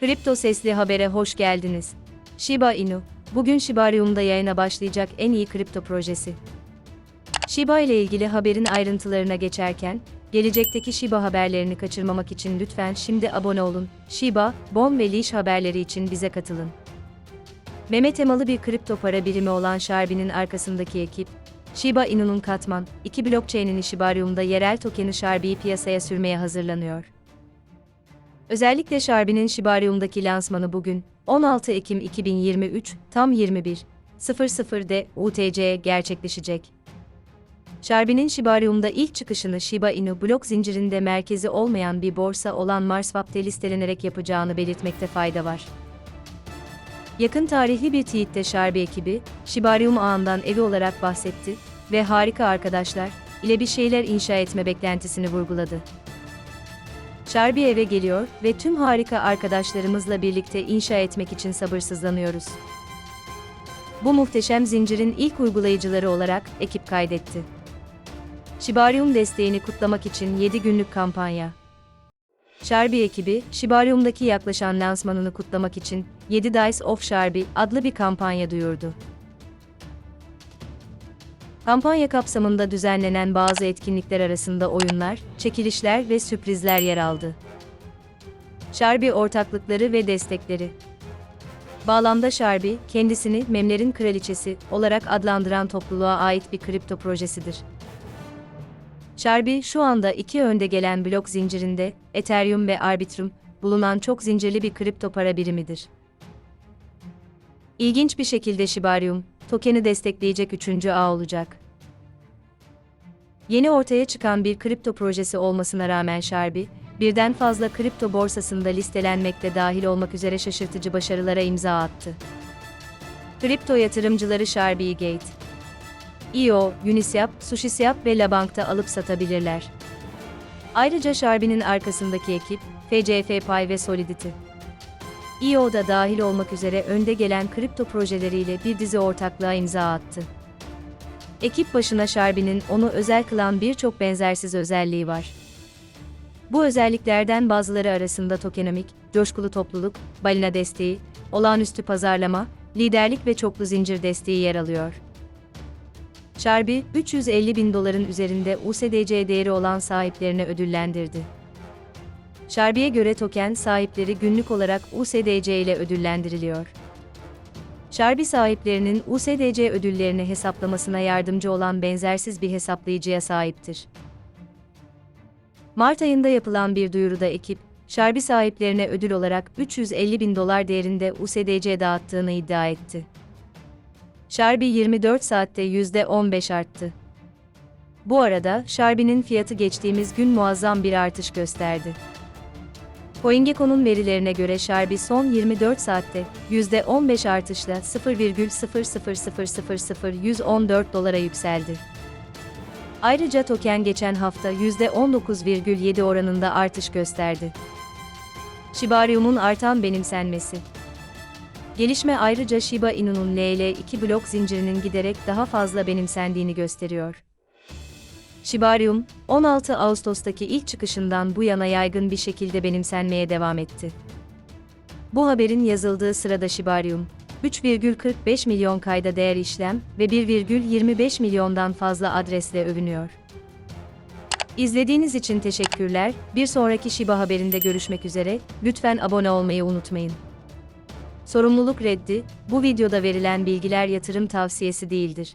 Kripto Sesli Haber'e hoş geldiniz. Shiba Inu, bugün Shibarium'da yayına başlayacak en iyi kripto projesi. Shiba ile ilgili haberin ayrıntılarına geçerken, gelecekteki Shiba haberlerini kaçırmamak için lütfen şimdi abone olun. Shiba, Bon ve Leash haberleri için bize katılın. Meme temalı bir kripto para birimi olan Sharbi'nin arkasındaki ekip, Shiba Inu'nun katman, 2 blockchain'ini Shibarium'da yerel tokeni Sharbi'yi piyasaya sürmeye hazırlanıyor. Özellikle Sharbi'nin Shibarium'daki lansmanı bugün, 16 Ekim 2023, tam 21.00'de UTC gerçekleşecek. Sharbi'nin Shibarium'da ilk çıkışını Shiba Inu blok zincirinde merkezi olmayan bir borsa olan Marswap'te listelenerek yapacağını belirtmekte fayda var. Yakın tarihli bir tweette Sharbi ekibi, Shibarium ağından evi olarak bahsetti ve harika arkadaşlar ile bir şeyler inşa etme beklentisini vurguladı. Sharbi eve geliyor ve tüm harika arkadaşlarımızla birlikte inşa etmek için sabırsızlanıyoruz. Bu muhteşem zincirin ilk uygulayıcıları olarak ekip kaydetti. Shibarium desteğini kutlamak için 7 günlük kampanya. Sharbi ekibi, Shibarium'daki yaklaşan lansmanını kutlamak için 7 Dice of Sharbi adlı bir kampanya duyurdu. Kampanya kapsamında düzenlenen bazı etkinlikler arasında oyunlar, çekilişler ve sürprizler yer aldı. Sharbi ortaklıkları ve destekleri Bağlamda Sharbi, kendisini memlerin kraliçesi olarak adlandıran topluluğa ait bir kripto projesidir. Sharbi şu anda iki önde gelen blok zincirinde, Ethereum ve Arbitrum, bulunan çok zincirli bir kripto para birimidir. İlginç bir şekilde Shibarium, tokeni destekleyecek üçüncü ağ olacak. Yeni ortaya çıkan bir kripto projesi olmasına rağmen Sharbi, birden fazla kripto borsasında listelenmekte dahil olmak üzere şaşırtıcı başarılara imza attı. Kripto yatırımcıları Sharbi Gate, IO, Uniswap, SushiSwap ve Labank'ta alıp satabilirler. Ayrıca Sharbi'nin arkasındaki ekip, FCF Pay ve Solidity. IO'da dahil olmak üzere önde gelen kripto projeleriyle bir dizi ortaklığa imza attı. Ekip başına Sharbi'nin onu özel kılan birçok benzersiz özelliği var. Bu özelliklerden bazıları arasında tokenomik, coşkulu topluluk, balina desteği, olağanüstü pazarlama, liderlik ve çoklu zincir desteği yer alıyor. Sharbi, 350 bin doların üzerinde USDC değeri olan sahiplerine ödüllendirdi. Sharbi'ye göre token sahipleri günlük olarak USDC ile ödüllendiriliyor. Sharbi sahiplerinin USDC ödüllerini hesaplamasına yardımcı olan benzersiz bir hesaplayıcıya sahiptir. Mart ayında yapılan bir duyuruda ekip, Sharbi sahiplerine ödül olarak 350 bin dolar değerinde USDC dağıttığını iddia etti. Sharbi 24 saatte %15 arttı. Bu arada Sharbi'nin fiyatı geçtiğimiz gün muazzam bir artış gösterdi. CoinGecko'nun verilerine göre Sharbi son 24 saatte %15 artışla 0,000000114 dolara yükseldi. Ayrıca token geçen hafta %19,7 oranında artış gösterdi. Shibarium'un artan benimsenmesi Gelişme ayrıca Shiba Inu'nun LL2 blok zincirinin giderek daha fazla benimsendiğini gösteriyor. Shibarium, 16 Ağustos'taki ilk çıkışından bu yana yaygın bir şekilde benimsenmeye devam etti. Bu haberin yazıldığı sırada Shibarium, 3,45 milyon kayda değer işlem ve 1,25 milyondan fazla adresle övünüyor. İzlediğiniz için teşekkürler. Bir sonraki Shiba haberinde görüşmek üzere. Lütfen abone olmayı unutmayın. Sorumluluk reddi, bu videoda verilen bilgiler yatırım tavsiyesi değildir.